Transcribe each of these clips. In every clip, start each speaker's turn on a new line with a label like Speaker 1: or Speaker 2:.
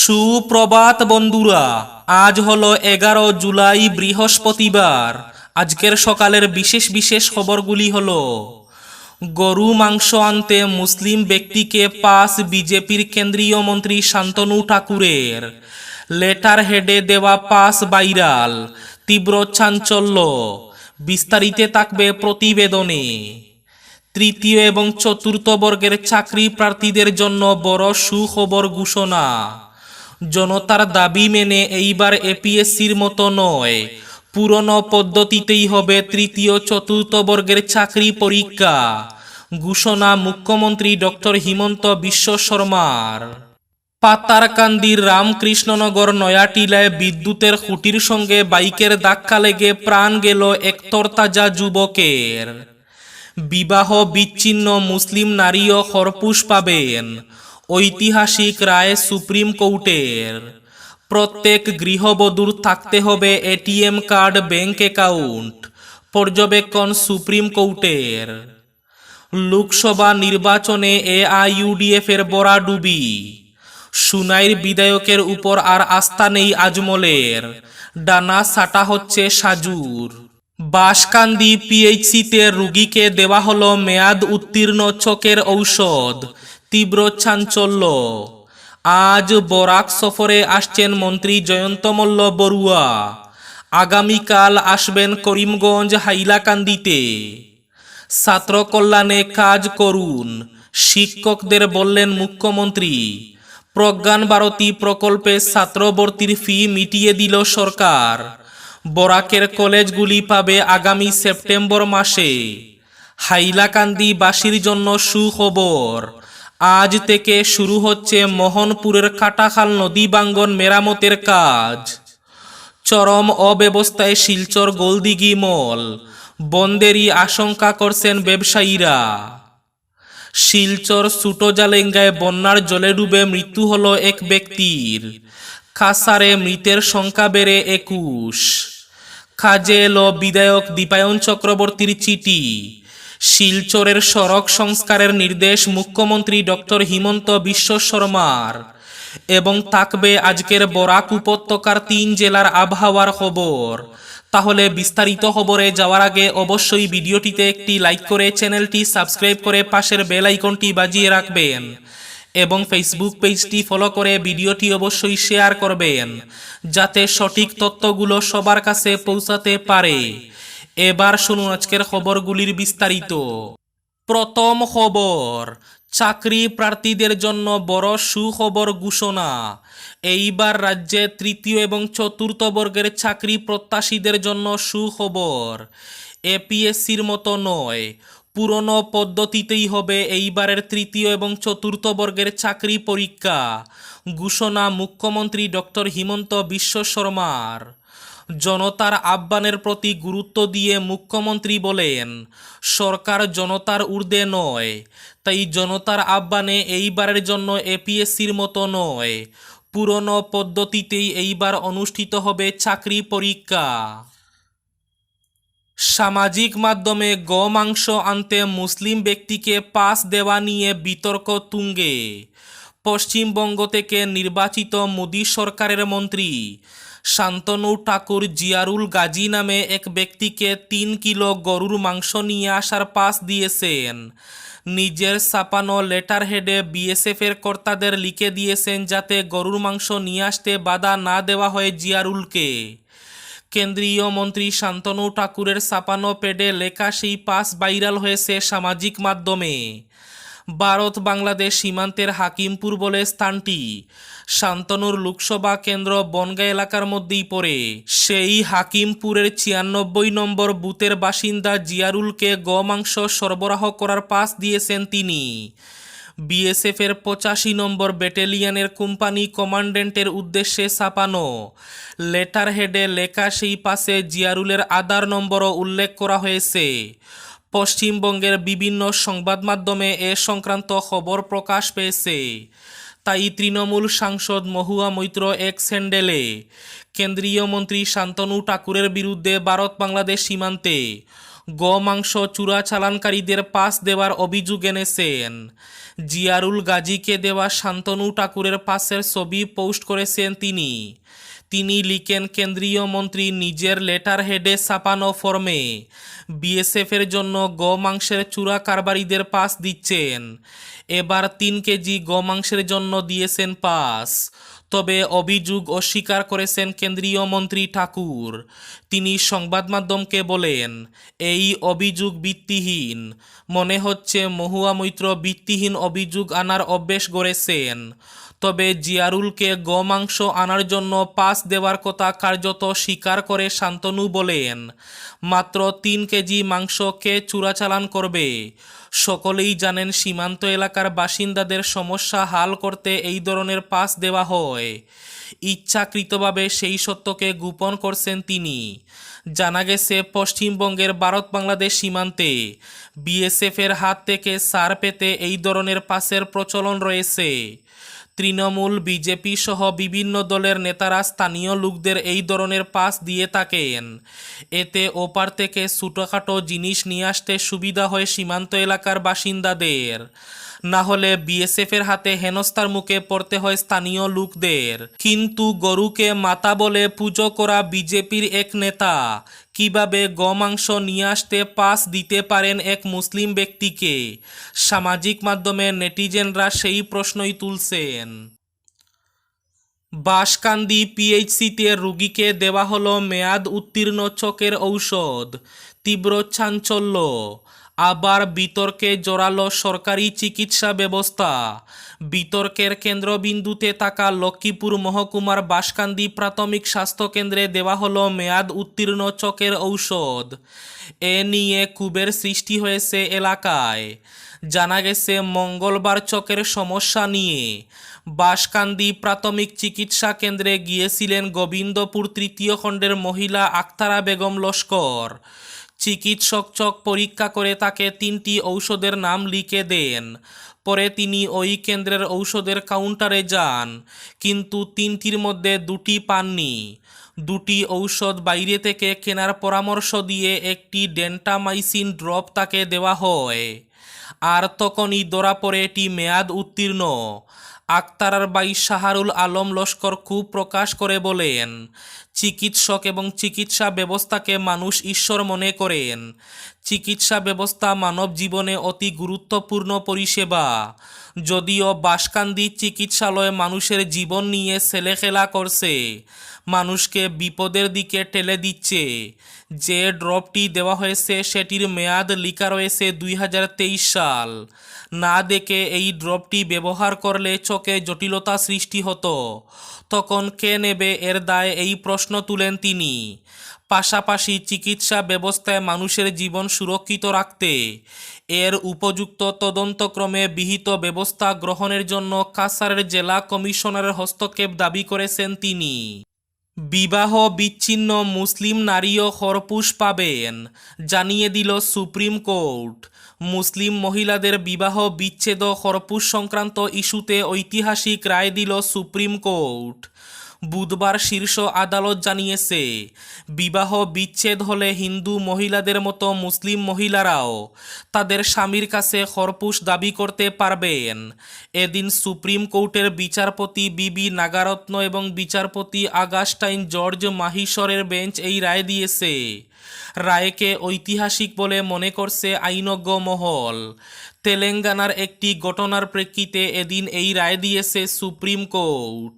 Speaker 1: সুপ্রভাত বন্ধুরা, আজ হলো এগারো জুলাই বৃহস্পতিবার। আজকের সকালের বিশেষ বিশেষ খবরগুলি হলো, গরু মাংস আনতে মুসলিম ব্যক্তিকে পাস বিজেপির কেন্দ্রীয় মন্ত্রী শান্তনু ঠাকুরের। লেটার হেডে দেওয়া পাস বাইরাল তীব্র চাঞ্চল্য, বিস্তারিতে থাকবে প্রতিবেদনে। তৃতীয় এবং চতুর্থ বর্গের চাকরি প্রার্থীদের জন্য বড় সুখবর ঘোষণা। জনতার দাবি মেনে এইবার এপিএসসির মতো নয়। পুরনো পদ্ধতিতেই হবে তৃতীয় চতুর্থ বর্গের চাকরি পরীক্ষা। ঘোষণা মুখ্যমন্ত্রী ডক্টর হিমন্ত বিশ্ব শর্মার। পাতারকান্দির রামকৃষ্ণনগর নয়াটিলায় বিদ্যুতের খুঁটির সঙ্গে বাইকের ধাক্কা লেগে প্রাণ গেল এক তরতাজা যুবকের। বিবাহ বিচ্ছিন্ন মুসলিম নারীও খরপুশ পাবেন। ঐতিহাসিক রায় সুপ্রিম কোর্টের। প্রত্যেক গৃহবধূর থাকতে হবে এটিএম কার্ড, ব্যাংক অ্যাকাউন্ট। পর্যবেক্ষণ সুপ্রিম কোর্টের। লোকসভা নির্বাচনে এআইইউডিএফ এর বরাডুবি সুনাইর বিধায়কের উপর আর আস্থা নেই আজমলের। ডানা সাটা হচ্ছে সাজুর। বাসকান্দি পিএইচসিতে রুগীকে দেওয়া হলো মেয়াদ উত্তীর্ণ চোখের ঔষধ। তীব্র চাঞ্চল্য। আজ বরাক সফরে আসছেন মন্ত্রী জয়ন্ত মল্ল বড়ুয়া। আগামীকাল আসবেন করিমগঞ্জ হাইলাকান্দিতে। ছাত্র কল্যাণে কাজ করুন, শিক্ষকদের বললেন মুখ্যমন্ত্রী। প্রজ্ঞান ভারতী প্রকল্পে ছাত্রভর্তির ফি মিটিয়ে দিল সরকার। বরাকের কলেজগুলি পাবে আগামী সেপ্টেম্বর মাসে। হাইলাকান্দি বাসীর জন্য সুখবর। আজ থেকে শুরু হচ্ছে মোহনপুরের কাটাখাল নদী বাঙ্গন মেরামতের কাজ। চরম অব্যবস্থায় শিলচর গোলদিঘি মল, বন্দেরই আশঙ্কা করছেন ব্যবসায়ীরা। শিলচর সুটোজালেঙ্গায় বন্যার জলে ডুবে মৃত্যু হল এক ব্যক্তির। কাসারে মৃতের সংখ্যা বেড়ে একুশ। কাজে এলো বিধায়ক দীপায়ন চক্রবর্তীর চিঠি। শিলচরের সড়ক সংস্কারের নির্দেশ মুখ্যমন্ত্রী ডক্টর হিমন্ত বিশ্ব শর্মার। এবং থাকবে আজকের বরাক উপত্যকার তিন জেলার আবহাওয়ার খবর। তাহলে বিস্তারিত খবরে যাওয়ার আগে অবশ্যই ভিডিওটিতে একটি লাইক করে চ্যানেলটি সাবস্ক্রাইব করে পাশের বেল আইকনটি বাজিয়ে রাখবেন। এবং ফেসবুক পেজটি ফলো করে ভিডিওটি অবশ্যই শেয়ার করবেন। যাতে সঠিক তথ্যগুলো সবার কাছে পৌঁছাতে পারে। এবার শুনুন আজকের খবরগুলির বিস্তারিত। প্রথম খবর, চাকরি প্রার্থীদের জন্য বড় সুখবর ঘোষণা। এইবার রাজ্যে তৃতীয় এবং চতুর্থ বর্গের চাকরি প্রত্যাশীদের জন্য সুখবর। এপিএসসির মতো নয়, পুরনো পদ্ধতিতেই হবে এইবারের তৃতীয় এবং চতুর্থ বর্গের চাকরি পরীক্ষা, ঘোষণা মুখ্যমন্ত্রী ডক্টর হিমন্ত বিশ্ব শর্মার। জনতার আহ্বানের প্রতি গুরুত্ব দিয়ে মুখ্যমন্ত্রী বলেন, সরকার জনতার ঊর্ধ্বে নয়, তাই জনতার আহ্বানে এইবারের জন্য এপিএসসির মতো নয়। পুরনো পদ্ধতিতেই এইবার অনুষ্ঠিত হবে চাকরি পরীক্ষা। সামাজিক মাধ্যমে গোমাংস আনতে মুসলিম ব্যক্তিকে পাস দেওয়া নিয়ে বিতর্ক তুঙ্গে। পশ্চিমবঙ্গ থেকে নির্বাচিত মোদী সরকারের মন্ত্রী শান্তনু ঠাকুর জিয়ারুল গাজী নামে এক ব্যক্তিকে তিন কিলো গরুর মাংস নিয়ে আসার পাস দিয়েছেন। নিজের ছাপানো লেটার হেডে বিএসএফের কর্তাদের লিখে দিয়েছেন যাতে গরুর মাংস নিয়ে আসতে বাধা না দেওয়া হয় জিয়ারুলকে। কেন্দ্রীয় মন্ত্রী শান্তনু ঠাকুরের ছাপানো পেডে লেখা সেই পাস ভাইরাল হয়েছে সামাজিক মাধ্যমে। ভারত বাংলাদেশ সীমান্তের হাকিমপুর বলে স্থানটি। শান্তনুর লোকসভা কেন্দ্র বনগা এলাকার মধ্যেই পড়ে। সেই হাকিমপুরের ছিয়ানব্বই নম্বর বুথের বাসিন্দা জিয়ারুলকে গমাংস সরবরাহ করার পাস দিয়েছেন তিনি। বিএসএফের পঁচাশি নম্বর ব্যাটালিয়নের কোম্পানি কমান্ডেন্টের উদ্দেশ্যে ছাপানো। লেটার হেডে লেখা সেই পাশে জিয়ারুলের আধার নম্বরও উল্লেখ করা হয়েছে। পশ্চিমবঙ্গের বিভিন্ন সংবাদ মাধ্যমে এ সংক্রান্ত খবর প্রকাশ পেয়েছে। তাই তৃণমূল সাংসদ মহুয়া মৈত্র এক স্যান্ডেলে কেন্দ্রীয় মন্ত্রী শান্তনু ঠাকুরের বিরুদ্ধে ভারত বাংলাদেশ সীমান্তে গ গোমাংস চোরাচালানকারীদের পাস দেওয়ার অভিযোগ এনেছেন। জিয়ারুল গাজীকে দেওয়া শান্তনু ঠাকুরের পাসের ছবি পোস্ট করেছেন তিনি। তিনি লিখেন, কেন্দ্রীয় মন্ত্রী নিজের লেটার হেডে ছাপানো ফর্মে বিএসএফের জন্য গোমাংসের চূড়া কারবারিদের পাস দিচ্ছেন। এবার তিন কেজি গোমাংসের জন্য দিয়েছেন পাস। তবে অভিযোগ অস্বীকার করেছেন কেন্দ্রীয় মন্ত্রী ঠাকুর। তিনি সংবাদ মাধ্যমকে বলেন, এই অভিযোগ ভিত্তিহীন। মনে হচ্ছে মহুয়া মৈত্র ভিত্তিহীন অভিযোগ আনার অভ্যেস গড়েছেন। তবে জিয়ারুলকে গোমাংস আনার জন্য পাস দেওয়ার কথা কার্যত স্বীকার করে শান্তনু বলেন, মাত্র তিন কেজি মাংস কে চূড়াচালান করবে? সকলেই জানেন সীমান্ত এলাকার বাসিন্দাদের সমস্যা হাল করতে এই ধরনের পাস দেওয়া হয়। ইচ্ছাকৃতভাবে সেই সত্যকে গোপন করছেন তিনি। জানা গেছে, পশ্চিমবঙ্গের ভারত বাংলাদেশ সীমান্তে বিএসএফের হাত থেকে সার পেতে এই ধরনের পাসের প্রচলন রয়েছে। তৃণমূল, বিজেপি সহ বিভিন্ন দলের নেতারা স্থানীয় লোকদের এই ধরনের পাস দিয়ে থাকেন। এতে ওপার থেকে ছোটোখাটো জিনিস নিয়ে আসতে সুবিধা হয় সীমান্ত এলাকার বাসিন্দাদের। না হলে বিএসএফের হাতে হেনস্থার মুখে পড়তে হয় স্থানীয় লোকদের। কিন্তু গরুকে মাতা বলে পুজো করা বিজেপির এক নেতা। কীভাবে গমাংস নিয়ে আসতে পাস দিতে পারেন এক মুসলিম ব্যক্তিকে? সামাজিক মাধ্যমে নেটিজেনরা সেই প্রশ্নই তুলছেন। বাঁশকান্দি পিএইচসিতে রোগীকে দেওয়া হলো মেয়াদ উত্তীর্ণ চোখের ঔষধ। তীব্র চাঞ্চল্য। আবার বিতর্কে জোরালো সরকারি চিকিৎসা ব্যবস্থা। বিতর্কের কেন্দ্রবিন্দুতে থাকা লক্ষ্মীপুর মহকুমার বাসকান্দি প্রাথমিক স্বাস্থ্যকেন্দ্রে দেওয়া হলো মেয়াদ উত্তীর্ণ চকের ঔষধ। এ নিয়ে কুবের সৃষ্টি হয়েছে এলাকায়। জানা গেছে, মঙ্গলবার চকের সমস্যা নিয়ে বাসকান্দি প্রাথমিক চিকিৎসা কেন্দ্রে গিয়েছিলেন গোবিন্দপুর তৃতীয় খণ্ডের মহিলা আক্তারা বেগম লস্কর। চিকিৎসক চক পরীক্ষা করে তাকে তিনটি ঔষধের নাম লিখে দেন। পরে তিনি ওই কেন্দ্রের ঔষধের কাউন্টারে যান, কিন্তু তিনটির মধ্যে দুটি পাননি। দুটি ঔষধ বাইরে থেকে কেনার পরামর্শ দিয়ে একটি ডেন্টামাইসিন ড্রপ তাকে দেওয়া হয়। আর তখনই ধরা পড়ে এটি মেয়াদ উত্তীর্ণ। আক্তারার বাই শাহারুল আলম লস্কর খুব প্রকাশ করে বলেন, চিকিৎসক এবং চিকিৎসা ব্যবস্থাকে মানুষ ঈশ্বর মনে করেন। চিকিৎসা ব্যবস্থা মানব জীবনে অতি গুরুত্বপূর্ণ পরিষেবা। যদিও বাসকান্দি চিকিৎসালয় মানুষের জীবন নিয়ে ছেলেখেলা করছে, মানুষকে বিপদের দিকে ঠেলে দিচ্ছে। যে ড্রপটি দেওয়া হয়েছে সেটির মেয়াদ লিখা রয়েছে দুই হাজার তেইশ সাল। না দেখে এই ড্রপটি ব্যবহার করলে চোখে জটিলতা সৃষ্টি হতো। তখন কে নেবে এর দায় এই প্রশ্ন তুলেন তিনি। পাশাপাশি চিকিৎসা ব্যবস্থায় মানুষের জীবন সুরক্ষিত রাখতে এর উপযুক্ত তদন্তক্রমে বিহিত ব্যবস্থা গ্রহণের জন্য কাসারের জেলা কমিশনারের হস্তক্ষেপ দাবি করেছেন তিনি। বিবাহ বিচ্ছিন্ন মুসলিম নারীও হরপুষ পাবেন, জানিয়ে দিল সুপ্রিম কোর্ট। মুসলিম মহিলাদের বিবাহ বিচ্ছেদ হরপুষ সংক্রান্ত ইস্যুতে ঐতিহাসিক রায় দিল সুপ্রিম কোর্ট। বুধবার শীর্ষ আদালত জানিয়েছে, বিবাহ বিচ্ছেদ হলে হিন্দু মহিলাদের মতো মুসলিম মহিলারাও তাদের স্বামীর কাছে খরপুশ দাবি করতে পারবেন। এদিন সুপ্রিম কোর্টের বিচারপতি বিবি নাগারত্ন এবং বিচারপতি আগাস্টাইন জর্জ মাহিসরের বেঞ্চ এই রায় দিয়েছে। রায়কে ঐতিহাসিক বলে মনে করছে আইনজ্ঞ মহল। তেলেঙ্গানার একটি ঘটনার প্রেক্ষিতে এদিন এই রায় দিয়েছে সুপ্রিম কোর্ট।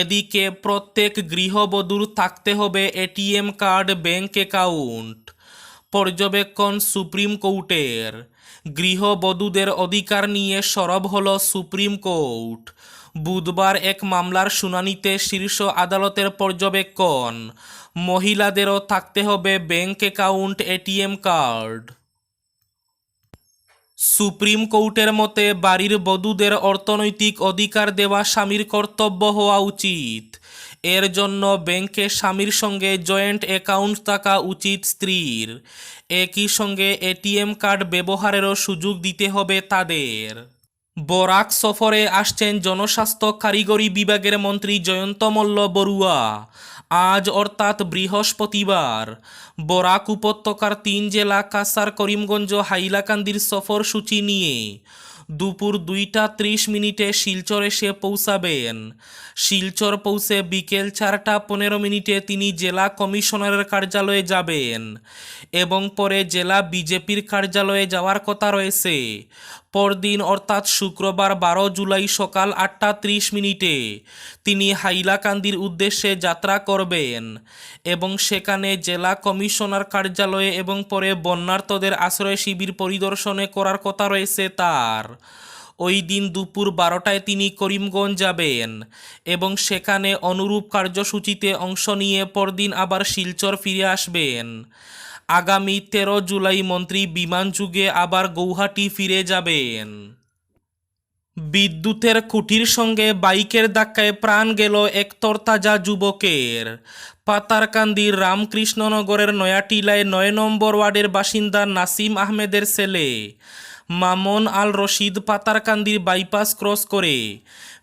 Speaker 1: এদিকে প্রত্যেক গৃহবধূর থাকতে হবে এটিএম কার্ড ব্যাঙ্ক অ্যাকাউন্ট। পর্যবেক্ষণ সুপ্রিম কোর্টের। গৃহবধূদের অধিকার নিয়ে সরব হল সুপ্রিম কোর্ট। বুধবার এক মামলার শুনানিতে শীর্ষ আদালতের পর্যবেক্ষণ। মহিলাদেরও থাকতে হবে bank account, ATM card. Supreme কোর্টের মতে বাড়ির বধূদের অর্থনৈতিক অধিকার দেওয়া স্বামীর কর্তব্য হওয়া উচিত। এর জন্য ব্যাংকে স্বামীর সঙ্গে জয়েন্ট অ্যাকাউন্ট থাকা উচিত স্ত্রীর। একই সঙ্গে এটিএম কার্ড ব্যবহারেরও সুযোগ দিতে হবে তাদের। বরাক সফরে আসছেন জনস্বাস্থ্য কারিগরি বিভাগের মন্ত্রী জয়ন্ত মল্ল বড়ুয়া। আজ অর্থাৎ বৃহস্পতিবার। বরাক উপত্যকার তিন জেলা কাসার করিমগঞ্জ হাইলাকান্দির সফরসূচি নিয়ে দুপুর দুইটা ত্রিশ মিনিটে শিলচর এসে পৌঁছাবেন। শিলচর পৌঁছে বিকেল চারটা পনেরো মিনিটে তিনি জেলা কমিশনারের কার্যালয়ে যাবেন এবং পরে জেলা বিজেপির কার্যালয়ে যাওয়ার কথা রয়েছে। পরদিন অর্থাৎ শুক্রবার বারো জুলাই সকাল আটটা ত্রিশ মিনিটে তিনি হাইলাকান্দির উদ্দেশ্যে যাত্রা করবেন এবং সেখানে জেলা কমিশনার কার্যালয়ে এবং পরে বন্যার্তদের আশ্রয় শিবির পরিদর্শনে করার কথা রয়েছে তার। ওই দিন দুপুর বারোটায় তিনি করিমগঞ্জ যাবেন এবং সেখানে অনুরূপ কার্যসূচিতে অংশ নিয়ে পরদিন আবার শিলচর ফিরে আসবেন। আগামী তেরো জুলাই মন্ত্রী বিমান যুগে আবার গৌহাটি ফিরে যাবেন। বিদ্যুতের খুঁটির সঙ্গে বাইকের ধাক্কায় প্রাণ গেল এক তরতাজা যুবকের। পাতারকান্দির রামকৃষ্ণনগরের নয়াটিলায় নয় নম্বর ওয়ার্ডের বাসিন্দা নাসিম আহমেদের ছেলে মামন আল রশিদ পাতারকান্দির বাইপাস ক্রস করে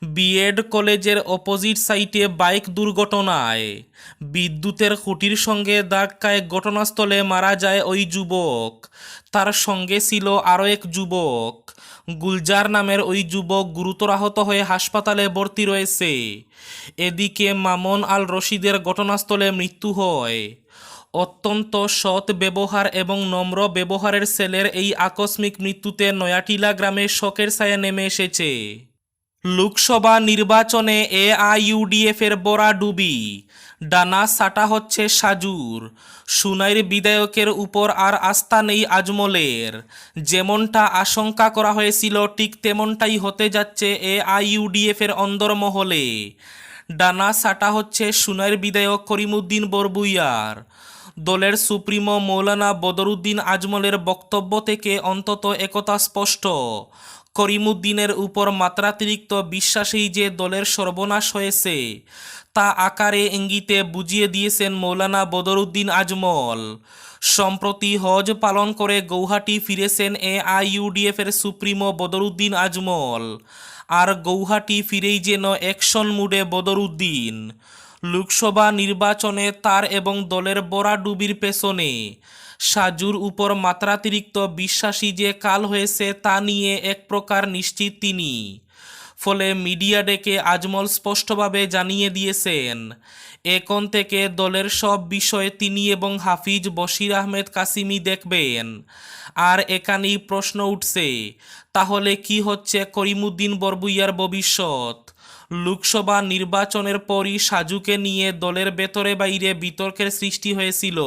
Speaker 1: বিএড কলেজের অপোজিট সাইটে বাইক দুর্ঘটনায়। বিদ্যুতের খুঁটির সঙ্গে ধাক্কায় ঘটনাস্থলে মারা যায় ওই যুবক। তার সঙ্গে ছিল আরও এক যুবক। গুলজার নামের ওই যুবক গুরুতর আহত হয়ে হাসপাতালে ভর্তি রয়েছে। এদিকে মামুন আল রশিদের ঘটনাস্থলে মৃত্যু হয়। অত্যন্ত সৎ ব্যবহার এবং নম্র ব্যবহারের ছেলের এই আকস্মিক মৃত্যুতে নয়াটিলা গ্রামে শোকের ছায়া নেমে এসেছে। লোকসভা নির্বাচনে এআইইউডিএফ এর বড়া ডুবি। ডানা সাটা হচ্ছে সাজুর। সুনাইর বিধায়কের উপর আর আস্থা নেই আজমলের। যেমনটা আশঙ্কা করা হয়েছিল, ঠিক তেমনটাই হতে যাচ্ছে এআইইউডিএফ এর অন্দরমহলে। ডানা সাটা হচ্ছে সুনাইর বিধায়ক করিমুদ্দিন বরবুইয়ার। দলের সুপ্রিমো মৌলানা বদরুদ্দিন আজমলের বক্তব্য থেকে অন্তত একতা স্পষ্ট। করিমুদ্দিনের উপর মাত্রাতিরিক্ত বিশ্বাসেই যে দলের সর্বনাশ হয়েছে, তা আকারে ইঙ্গিতে বুঝিয়ে দিয়েছেন মৌলানা বদরুদ্দিন আজমল। সম্প্রতি হজ পালন করে গৌহাটি ফিরেছেন এ আইইউডিএফ এর সুপ্রিমো বদরুদ্দিন আজমল। আর গৌহাটি ফিরেই যেন অ্যাকশন মুডে বদরুদ্দিন। লোকসভা নির্বাচনে তার এবং দলের বরাডুবির পেছনে সাজুর উপর মাত্রাতিরিক্ত বিশ্বাসী যে কাল হয়েছে তা নিয়ে এক প্রকার নিশ্চিত তিনি। ফলে মিডিয়া ডেকে আজমল স্পষ্টভাবে জানিয়ে দিয়েছেন, এখন থেকে দলের সব বিষয়ে তিনি এবং হাফিজ বশির আহমেদ কাসিমি দেখবেন। আর এখানেই প্রশ্ন উঠছে, তাহলে কি হচ্ছে করিমুদ্দিন বরবুইয়ার ভবিষ্যৎ? লোকসভা নির্বাচনের পরই সাজুকে নিয়ে দলের ভেতরে বাইরে বিতর্কের সৃষ্টি হয়েছিল।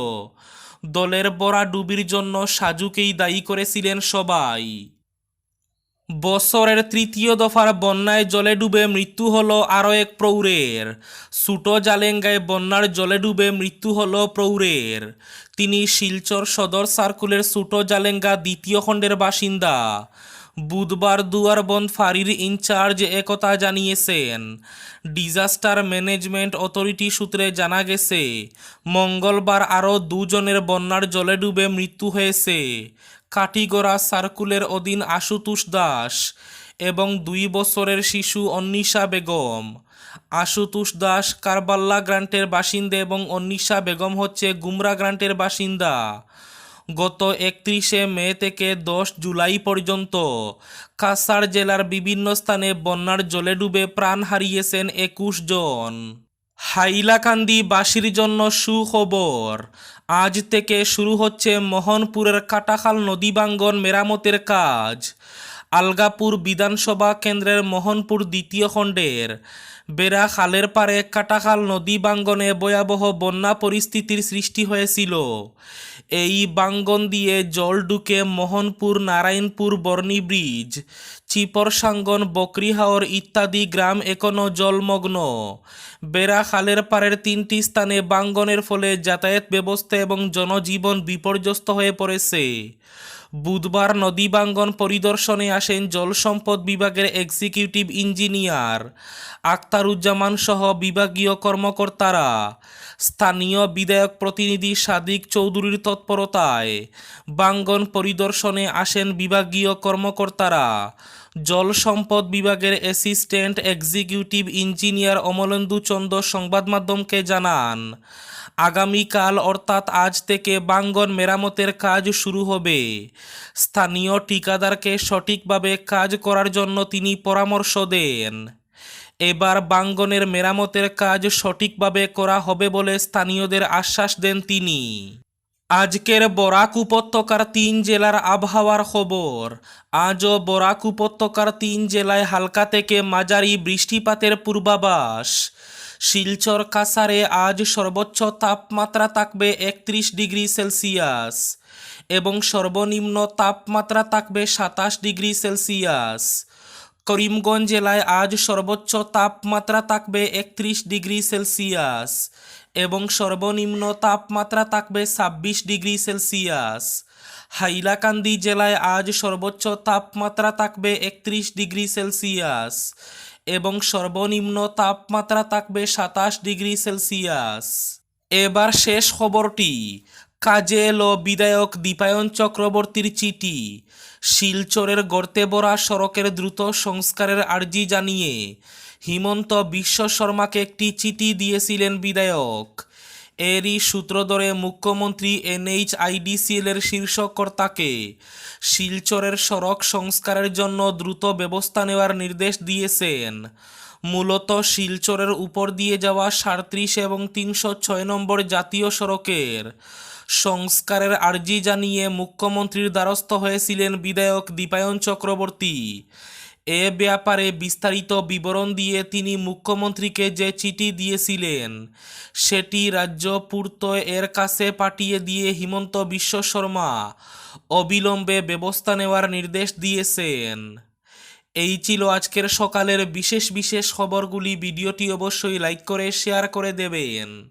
Speaker 1: দলের বড়া ডুবির জন্য সাজুকেই দায়ী করেছিলেন সবাই। বছরের তৃতীয় দফার বন্যায় জলে ডুবে মৃত্যু হলো আরও এক প্রৌরের সুটো জালেঙ্গায় বন্যার জলে ডুবে মৃত্যু হলো প্রৌরের তিনি শিলচর সদর সার্কুলের সুটো জালেঙ্গা দ্বিতীয় খণ্ডের বাসিন্দা। বুধবার দুয়ারবন্দ ফাঁড়ির ইনচার্জ একথা জানিয়েছেন, ডিজাস্টার ম্যানেজমেন্ট অথরিটি সূত্রে জানা গেছে, মঙ্গলবার আরও দুজনের বন্যার জলে ডুবে মৃত্যু হয়েছে। কাটিগড়া সার্কুলের অধীন আশুতোষ দাস এবং দুই বছরের শিশু অন্নিশা বেগম। আশুতোষ দাস কারবাল্লা গ্রান্টের বাসিন্দা এবং অন্নিশা বেগম হচ্ছে গুমরা গ্রান্টের বাসিন্দা। গত একত্রিশে মে থেকে দশ জুলাই পর্যন্ত কাসার জেলার বিভিন্ন স্থানে বন্যার জলে ডুবে প্রাণ হারিয়েছেন একুশ জন। হাইলাকান্দি বাসির জন্য সুখবর, আজ থেকে শুরু হচ্ছে মোহনপুরের কাটাখাল নদীবাঙ্গন মেরামতের কাজ। আলগাপুর বিধানসভা কেন্দ্রের মোহনপুর দ্বিতীয় খণ্ডের বেড়া খালের পারে কাটাখাল নদী বাঙ্গনে ভয়াবহ বন্যা পরিস্থিতির সৃষ্টি হয়েছিল। এই বাঙ্গন দিয়ে জল ঢুকে মোহনপুর, নারায়ণপুর, বর্ণি ব্রিজ, চিপরসাঙ্গন, বকরিহাওর ইত্যাদি গ্রাম এখনও জলমগ্ন। বেড়া খালের পাড়ের তিনটি স্থানে বাঙ্গনের ফলে যাতায়াত ব্যবস্থা এবং জনজীবন বিপর্যস্ত হয়ে পড়েছে। বুধবার নদী বাঙ্গন পরিদর্শনে আসেন জলসম্পদ বিভাগের এক্সিকিউটিভ ইঞ্জিনিয়ার আক্তারুজ্জামান সহ বিভাগীয় কর্মকর্তারা। স্থানীয় বিধায়ক প্রতিনিধি সাদিক চৌধুরীর তৎপরতায় বাঙ্গন পরিদর্শনে আসেন বিভাগীয় কর্মকর্তারা। জল সম্পদ বিভাগের assistant executive engineer Amalendu Chandra সংবাদ মাধ্যমকে জানান, আগামীকাল অর্থাৎ আজ থেকে বাঙ্গন মেরামতের কাজ শুরু হবে। স্থানীয় ঠিকাদারকে সঠিকভাবে কাজ করার জন্য তিনি পরামর্শ দেন। এবার বাঙ্গনের মেরামতের কাজ সঠিকভাবে করা হবে বলে স্থানীয়দের আশ্বাস দেন তিনি। আজকের বরাক উপত্যকার তিন জেলার আবহাওয়ার খবর। আজও বরাক উপত্যকার তিন জেলায় হালকা থেকে মাঝারি বৃষ্টিপাতের পূর্বাভাস। শিলচর কাসারে আজ সর্বোচ্চ তাপমাত্রা থাকবে একত্রিশ ডিগ্রি সেলসিয়াস এবং সর্বনিম্ন তাপমাত্রা থাকবে সাতাশ ডিগ্রি সেলসিয়াস। করিমগঞ্জ জেলায় আজ সর্বোচ্চ তাপমাত্রা থাকবে একত্রিশ ডিগ্রি সেলসিয়াস এবং সর্বনিম্ন তাপমাত্রা থাকবে ছাব্বিশ ডিগ্রি সেলসিয়াস। হাইলাকান্দি জেলায় আজ সর্বোচ্চ তাপমাত্রা থাকবে একত্রিশ ডিগ্রি সেলসিয়াস এবং সর্বনিম্ন তাপমাত্রা থাকবে সাতাশ ডিগ্রি সেলসিয়াস। এবার শেষ খবরটি। কাজে এলো বিধায়ক দীপায়ন চক্রবর্তীর চিঠি। শিলচরের গর্তে ভরা সড়কের দ্রুত সংস্কারের আর্জি জানিয়ে হিমন্ত বিশ্ব শর্মাকে একটি চিঠি দিয়েছিলেন বিধায়ক। এরই সূত্র ধরে মুখ্যমন্ত্রী এনএইচআইডিসিএল এর শীর্ষ কর্তাকে শিলচরের সড়ক সংস্কারের জন্য দ্রুত ব্যবস্থা নেওয়ার নির্দেশ দিয়েছেন। মূলত শিলচরের উপর দিয়ে যাওয়া সাঁত্রিশ এবং তিনশো ছয় নম্বর জাতীয় সড়কের সংস্কারের আর্জি জানিয়ে মুখ্যমন্ত্রীর দ্বারস্থ হয়েছিলেন বিধায়ক দীপায়ন চক্রবর্তী। এ ব্যাপারে বিস্তারিত বিবরণ দিয়ে তিনি মুখ্যমন্ত্রীকে যে চিঠি দিয়েছিলেন, সেটি রাজ্য পূর্ত এর কাছে পাঠিয়ে দিয়ে হিমন্ত বিশ্ব শর্মা অবিলম্বে ব্যবস্থা নেওয়ার নির্দেশ দিয়েছেন। এই ছিল আজকের সকালের বিশেষ বিশেষ খবরগুলি। ভিডিওটি অবশ্যই লাইক করে, শেয়ার করে দেবেন।